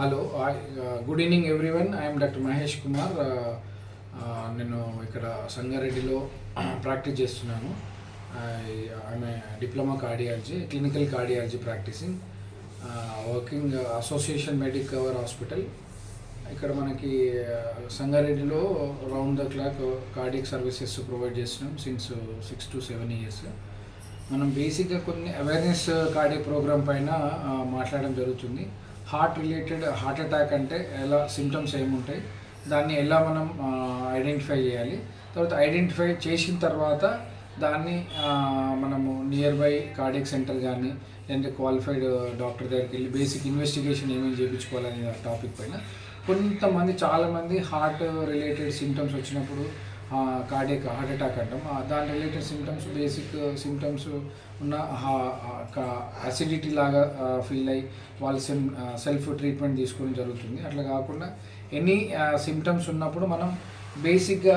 Hello good evening everyone I'm doctor Mahesh Kumar నేను ఇక్కడ సంగారెడ్డిలో ప్రాక్టీస్ చేస్తున్నాను. ఆమె diploma cardiology clinical cardiology practicing working association medic cover hospital ఇక్కడ మనకి సంగారెడ్డిలో round the clock cardiac services provide చేస్తున్నాం since six to seven years మనం బేసిక్గా కొన్ని అవేర్నెస్ కార్డియక్ ప్రోగ్రామ్ పైన మాట్లాడడం జరుగుతుంది. హార్ట్ రిలేటెడ్ హార్ట్ అటాక్ అంటే ఎలా సిమ్టమ్స్ ఏముంటాయి దాన్ని ఎలా మనం ఐడెంటిఫై చేయాలి. తర్వాత ఐడెంటిఫై చేసిన తర్వాత దాన్ని మనము నియర్ బై కార్డియక్ సెంటర్ కానీ లేదంటే క్వాలిఫైడ్ డాక్టర్ దగ్గరికి వెళ్ళి బేసిక్ ఇన్వెస్టిగేషన్ ఏమేమి చేయించుకోవాలనే టాపిక్ పైన కొంతమంది చాలామంది హార్ట్ రిలేటెడ్ సిమ్టమ్స్ వచ్చినప్పుడు కార్డియక్ హార్ట్ అటాక్ అంటాం. దాని రిలేటెడ్ సిమ్టమ్స్ బేసిక్ సిమ్టమ్స్ ఉన్న అసిడిటీ లాగా ఫీల్ అయ్యి వాళ్ళు సిమ్ సెల్ఫ్ ట్రీట్మెంట్ తీసుకోవడం జరుగుతుంది. అట్లా కాకుండా ఎనీ సిమ్టమ్స్ ఉన్నప్పుడు మనం బేసిక్గా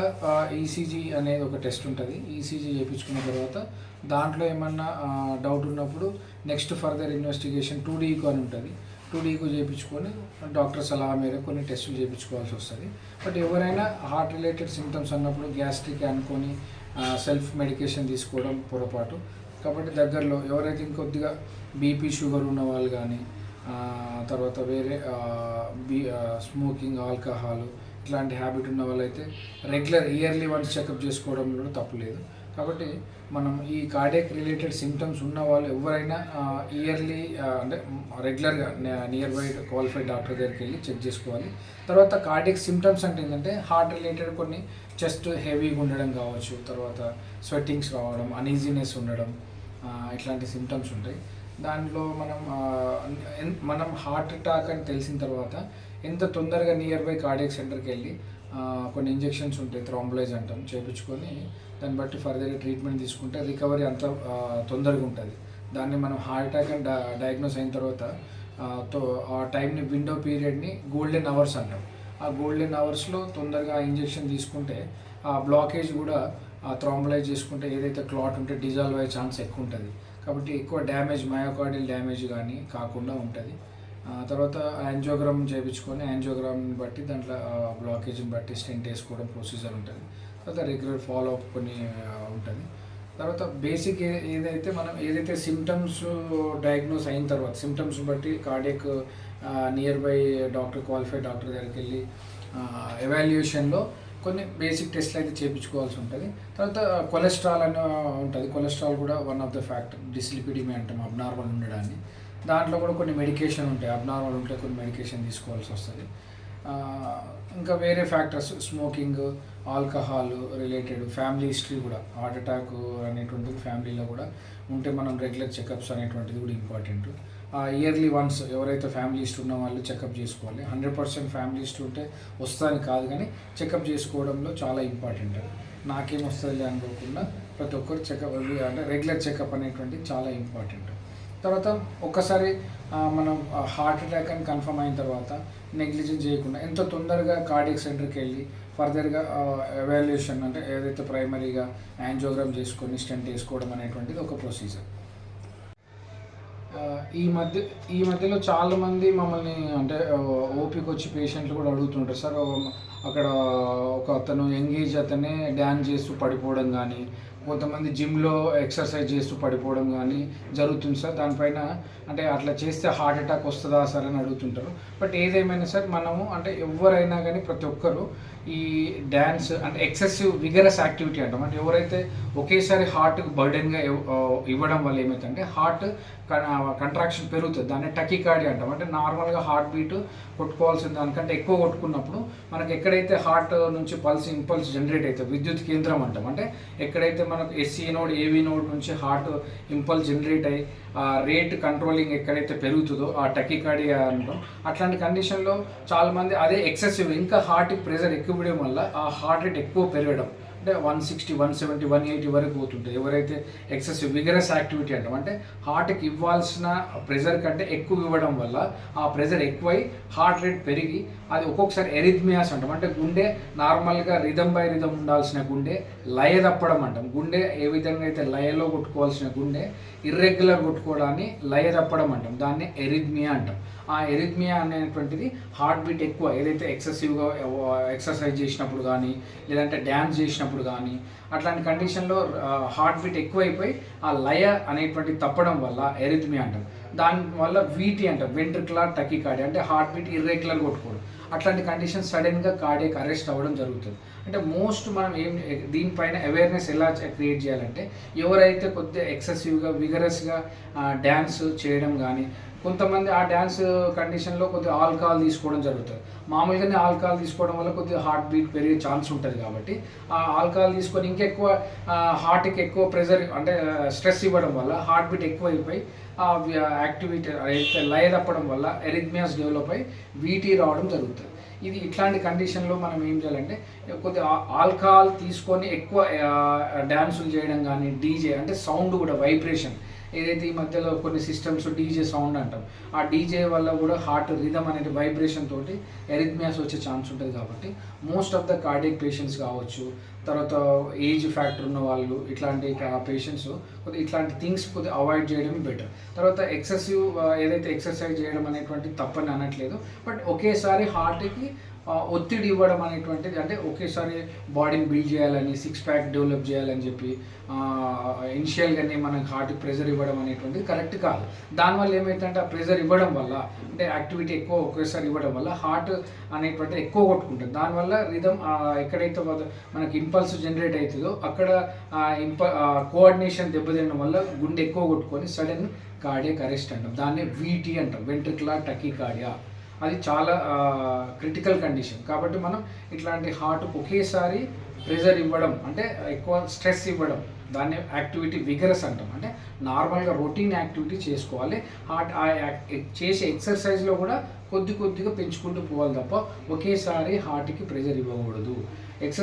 ఈసీజీ అనేది ఒక టెస్ట్ ఉంటుంది. ఈసీజీ చేయించుకున్న తర్వాత దాంట్లో ఏమన్నా డౌట్ ఉన్నప్పుడు నెక్స్ట్ ఫర్దర్ ఇన్వెస్టిగేషన్ టూ డీకు అని ఉంటుంది. టూ డీకు చేయించుకొని డాక్టర్ సలహా మేరకు కొన్ని టెస్టులు చేయించుకోవాల్సి వస్తుంది. బట్ ఎవరైనా హార్ట్ రిలేటెడ్ సిమ్టమ్స్ అన్నప్పుడు గ్యాస్ట్రిక్ అనుకొని సెల్ఫ్ మెడికేషన్ తీసుకోవడం పొరపాటు. కాబట్టి దగ్గరలో ఎవరైతే ఇంకొద్దిగా బీపీ షుగర్ ఉన్న వాళ్ళు కానీ తర్వాత వేరే బీ స్మోకింగ్ ఆల్కహాల్ ఇట్లాంటి హ్యాబిట్ ఉన్న వాళ్ళైతే రెగ్యులర్ ఇయర్లీ వన్స్ చెకప్ చేసుకోవడం కూడా తప్పులేదు కాబట్టి మనం ఈ కార్డియక్ రిలేటెడ్ సిమ్టమ్స్ ఉన్న వాళ్ళు ఎవరైనా ఇయర్లీ అంటే రెగ్యులర్గా నియర్ బై క్వాలిఫైడ్ డాక్టర్ దగ్గరికి వెళ్ళి చెక్ చేసుకోవాలి. తర్వాత కార్డియక్ సిమ్టమ్స్ అంటే ఏంటంటే హార్ట్ రిలేటెడ్ కొన్ని చెస్ట్ హెవీగా ఉండడం కావచ్చు తర్వాత స్వెట్టింగ్స్ రావడం అనీజీనెస్ ఉండడం ఇట్లాంటి సిమ్టమ్స్ ఉంటాయి. దాంట్లో మనం మనం హార్ట్ అటాక్ అని తెలిసిన తర్వాత ఎంత తొందరగా నియర్ బై కార్డియక్ సెంటర్కి వెళ్ళి కొన్ని ఇంజెక్షన్స్ ఉంటాయి థ్రాంబులైజ్ అంటాం చేయించుకొని దాన్ని బట్టి ఫర్దర్గా ట్రీట్మెంట్ తీసుకుంటే రికవరీ అంత తొందరగా ఉంటుంది. దాన్ని మనం హార్ట్ అటాక్ అని డయాగ్నోస్ అయిన తర్వాత ఆ, తో ఆ టైంని విండో పీరియడ్ని గోల్డెన్ అవర్స్ అంటాం. ఆ గోల్డెన్ అవర్స్లో తొందరగా ఇంజెక్షన్ తీసుకుంటే ఆ బ్లాకేజ్ కూడా థ్రాంబలైజ్ చేసుకుంటే ఏదైతే క్లాట్ ఉంటే డిజాల్వ్ అయ్యే ఛాన్స్ ఎక్కువ ఉంటుంది కాబట్టి ఎక్కువ డ్యామేజ్ మయోకార్డియల్ డ్యామేజ్ కానీ కాకుండా ఉంటుంది. తర్వాత యాంజియోగ్రామ్ చేయించుకొని యాంజియోగ్రామ్ని బట్టి దాంట్లో బ్లాకేజ్ని బట్టి స్టెంట్ వేసుకోవడం ప్రొసీజర్ ఉంటుంది. తర్వాత రెగ్యులర్ ఫాలో అప్ కొన్ని ఉంటుంది. తర్వాత బేసిక్ ఏ ఏదైతే మనం ఏదైతే సిమ్టమ్స్ డయాగ్నోస్ అయిన తర్వాత సిమ్టమ్స్ బట్టి cardiac near by doctor qualified doctor దగ్గరికి వెళ్ళి ఎవాల్యుయేషన్లో కొన్ని బేసిక్ టెస్ట్లు అయితే చేయించుకోవాల్సి ఉంటుంది. తర్వాత కొలెస్ట్రాల్ అని ఉంటుంది. కొలెస్ట్రాల్ కూడా one of the factor dyslipidemia అంటాం అబ్నార్మల్ ఉండడాన్ని. దాంట్లో కూడా కొన్ని మెడికేషన్ ఉంటాయి. అబ్నార్మల్ ఉంటే కొన్ని మెడికేషన్ తీసుకోవాల్సి వస్తుంది. ఇంకా వేరే factors smoking alcohol related family history కూడా. హార్ట్ అటాక్ అనేటువంటిది ఫ్యామిలీలో కూడా. ఉంటే మనం రెగ్యులర్ చెకప్స్ అనేటువంటిది కూడా ఇంపార్టెంట్ ఇయర్లీ వన్స్ ఎవరైతే ఫ్యామిలీస్ట్ ఉన్న వాళ్ళు చెకప్ చేసుకోవాలి. హండ్రెడ్ పర్సెంట్ ఫ్యామిలీస్ట్ ఉంటే వస్తాను కాదు కానీ చెకప్ చేసుకోవడంలో చాలా ఇంపార్టెంట్ నాకేం వస్తుంది అనుకోకుండా ప్రతి ఒక్కరు చెకప్ అంటే రెగ్యులర్ చెకప్ అనేటువంటిది చాలా ఇంపార్టెంట్ తర్వాత ఒక్కసారి మనం హార్ట్ అటాక్ అని కన్ఫర్మ్ అయిన తర్వాత నెగ్లిజెన్స్ చేయకుండా ఎంత తొందరగా కార్డియక్ సెంటర్కి వెళ్ళి ఫర్దర్గా ఎవాల్యుయేషన్ అంటే ఏదైతే ప్రైమరీగా యాంజియోగ్రామ్ చేసుకొని స్టెంట్ వేసుకోవడం అనేటువంటిది ఒక ప్రొసీజర్ ఈ మధ్య ఈ మధ్యలో చాలా మంది మమ్మల్ని అంటే ఓపిక వచ్చి పేషెంట్లు కూడా అడుగుతుంటారు. సార్ అక్కడ ఒక అతను ఎంగేజ్ అతనే డ్యాన్స్ చేస్తూ పడిపోవడం కానీ కొంతమంది జిమ్లో ఎక్సర్సైజ్ చేస్తూ పడిపోవడం కానీ జరుగుతుంది సార్. దానిపైన అంటే అట్లా చేస్తే హార్ట్ అటాక్ వస్తుందా సార్ అని అడుగుతుంటారు. బట్ ఏదేమైనా సార్ మనము అంటే ఎవరైనా కానీ ప్రతి ఒక్కరు ఈ డ్యాన్స్ అంటే ఎక్సెసివ్ విగరస్ యాక్టివిటీ అంటాం. అంటే ఎవరైతే ఒకేసారి హార్ట్కి బర్డెన్గా ఇవ్వడం వల్ల ఏమవుతుందంటే హార్ట్ కంట్రాక్షన్ పెరుగుతుంది. దాన్ని టకికాడి అంటాం. అంటే నార్మల్గా హార్ట్ బీట్ కొట్టుకోవాల్సిన దానికంటే ఎక్కువ కొట్టుకున్నప్పుడు మనకి ఎక్కడైతే హార్ట్ నుంచి పల్స్ ఇంపల్స్ జనరేట్ అవుతుంది విద్యుత్ కేంద్రం అంటాం. అంటే ఎక్కడైతే మనకు ఎస్సీ నోడ్ ఏవీ నోడ్ నుంచి హార్ట్ ఇంపల్ జనరేట్ అయ్యి ఆ రేట్ కంట్రోలింగ్ ఎక్కడైతే పెరుగుతుందో ఆ టకికాడి అంటాం. అట్లాంటి కండిషన్లో చాలామంది అదే ఎక్సెసివ్ ఇంకా హార్ట్కి ప్రెషర్ ఎక్కువ వల్ల ఆ హార్ట్ రేట్ ఎక్కువ పెరగడం. అంటే one sixty one seventy one eighty వరకు పోతుంటుంది. ఎవరైతే ఎక్సెసివ్ విగరస్ యాక్టివిటీ అంటాం అంటే హార్ట్కి ఇవ్వాల్సిన ప్రెజర్ కంటే ఎక్కువ ఇవ్వడం వల్ల ఆ ప్రెజర్ ఎక్కువై హార్ట్ రేట్ పెరిగి అది ఒక్కొక్కసారి ఎరిథ్మియాస్ అంటాం. అంటే గుండె నార్మల్గా రిధమ్ బై రిధమ్ ఉండాల్సిన గుండె లయ తప్పడం అంటాం. గుండె ఏ విధంగా అయితే లయలో కొట్టుకోవాల్సిన గుండె ఇర్రెగ్యులర్ కొట్టుకోవడాన్ని లయ తప్పడం అంటాం. దాన్ని ఎరిథ్మియా అంటాం. ఆ ఎరిథ్మియా అనేటువంటిది హార్ట్ బీట్ ఎక్కువ. ఏదైతే ఎక్సెసివ్గా ఎక్సర్సైజ్ చేసినప్పుడు కానీ లేదంటే డ్యాన్స్ చేసినప్పుడు కానీ అట్లాంటి కండిషన్లో హార్ట్ బీట్ ఎక్కువైపోయి ఆ లయ అనేటువంటి తప్పడం వల్ల ఎరిథ్మి అంటాం దానివల్ల వీటి అంటాం వెంట్రుకులర్ టకికార్డి అంటే హార్ట్ బీట్ ఇర్రెగ్యులర్ కొట్టుకోవడం. అట్లాంటి కండిషన్ సడన్గా కార్డియక్ అరెస్ట్ అవ్వడం జరుగుతుంది. అంటే మోస్ట్ మనం ఏం దీనిపైన అవేర్నెస్ ఎలా క్రియేట్ చేయాలంటే ఎవరైతే కొద్దిగా ఎక్సెసివ్గా విగరస్గా డ్యాన్స్ చేయడం కానీ కొంతమంది ఆ డ్యాన్స్ కండిషన్లో కొద్దిగా ఆల్కహాల్ తీసుకోవడం జరుగుతుంది. మామూలుగానే ఆల్కహాల్ తీసుకోవడం వల్ల కొద్దిగా హార్ట్ బీట్ పెరిగే ఛాన్స్ ఉంటుంది కాబట్టి ఆ ఆల్కహాల్ తీసుకొని ఇంకెక్కువ హార్ట్కి ఎక్కువ ప్రెజర్ అంటే స్ట్రెస్ ఇవ్వడం వల్ల హార్ట్ బీట్ ఎక్కువ అయిపోయి ఆ యాక్టివిటీ అయితే లయ తప్పడం వల్ల ఎరిథ్మియాస్ డెవలప్ అయ్యి వీటీ రావడం జరుగుతుంది. ఇది ఇట్లాంటి కండిషన్లో మనం ఏం చేయాలంటే కొద్దిగా ఆల్కహాల్ తీసుకొని ఎక్కువ డ్యాన్సులు చేయడం కానీ డీజే అంటే సౌండ్ కూడా వైబ్రేషన్ ఏదైతే ఈ మధ్యలో కొన్ని సిస్టమ్స్ డీజే సౌండ్ అంటాం ఆ డీజే వల్ల కూడా హార్ట్ రిధమ్ అనేది వైబ్రేషన్ తోటి ఎరిథ్మియాస్ వచ్చే ఛాన్స్ ఉంటుంది కాబట్టి most of the cardiac patients కావచ్చు తర్వాత ఏజ్ ఫ్యాక్టర్ ఉన్న వాళ్ళు ఇట్లాంటి పేషెంట్స్ కొద్దిగా ఇట్లాంటి థింగ్స్ కొద్దిగా అవాయిడ్ చేయడం బెటర్. తర్వాత ఎక్సెసివ్ ఏదైతే ఎక్సర్సైజ్ చేయడం అనేటువంటి తప్పని అనట్లేదు బట్ ఒకేసారి హార్ట్కి ఒత్తిడి ఇవ్వడం అనేటువంటిది అంటే ఒకేసారి బాడీని బిల్డ్ చేయాలని సిక్స్ ప్యాక్ డెవలప్ చేయాలని చెప్పి ఇనిషియల్గానే మనకు హార్ట్కి ప్రెజర్ ఇవ్వడం అనేటువంటిది కరెక్ట్ కాదు. దానివల్ల ఏమైతుందంటే ఆ ప్రెజర్ ఇవ్వడం వల్ల అంటే యాక్టివిటీ ఎక్కువ ఒకేసారి ఇవ్వడం వల్ల హార్ట్ అనేటువంటిది ఎక్కువ కొట్టుకుంటుంది. దానివల్ల రిధమ్ ఎక్కడైతే మనకి ఇంపల్స్ జనరేట్ అవుతుందో అక్కడ ఇంప కోఆర్డినేషన్ దెబ్బతినడం వల్ల గుండె ఎక్కువ కొట్టుకొని సడన్ కార్డియక్ అరెస్ట్ అంటాం. దాన్ని వీటీ అంటాం వెంట్రికులర్ టకీ కార్డియా అది చాలా క్రిటికల్ కండిషన్ కాబట్టి మనం ఇట్లాంటి హార్ట్ ఒకేసారి ప్రెజర్ ఇవ్వడం అంటే ఎక్కువ స్ట్రెస్ ఇవ్వడం దాన్ని యాక్టివిటీ విగరస్ అంటాం. అంటే నార్మల్గా రొటీన్ యాక్టివిటీ చేసుకోవాలి. హార్ట్ ఆ చేసే ఎక్సర్సైజ్లో కూడా కొద్ది కొద్దిగా పెంచుకుంటూ పోవాలి తప్ప ఒకేసారి హార్ట్కి ప్రెజర్ ఇవ్వకూడదు. ఎక్స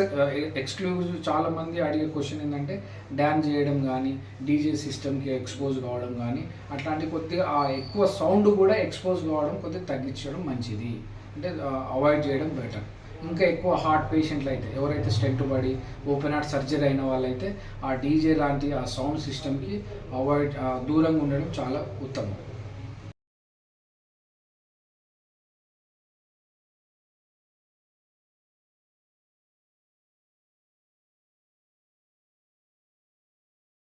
ఎక్స్క్లూజివ్ చాలా మంది అడిగే క్వశ్చన్ ఏంటంటే డ్యాన్స్ చేయడం కానీ డీజే సిస్టమ్కి ఎక్స్పోజ్ కావడం కానీ అట్లాంటి కొద్దిగా ఆ ఎక్కువ సౌండ్ కూడా ఎక్స్పోజ్ కావడం కొద్దిగా తగ్గించడం మంచిది. అంటే అవాయిడ్ చేయడం బెటర్. ఇంకా ఎక్కువ హార్ట్ పేషెంట్లు అయితే ఎవరైతే స్టెంట్ పడి ఓపెన్ హార్ట్ సర్జరీ అయిన వాళ్ళైతే ఆ డీజే లాంటి ఆ సౌండ్ సిస్టమ్కి అవాయిడ్ దూరంగా ఉండడం చాలా ఉత్తమం.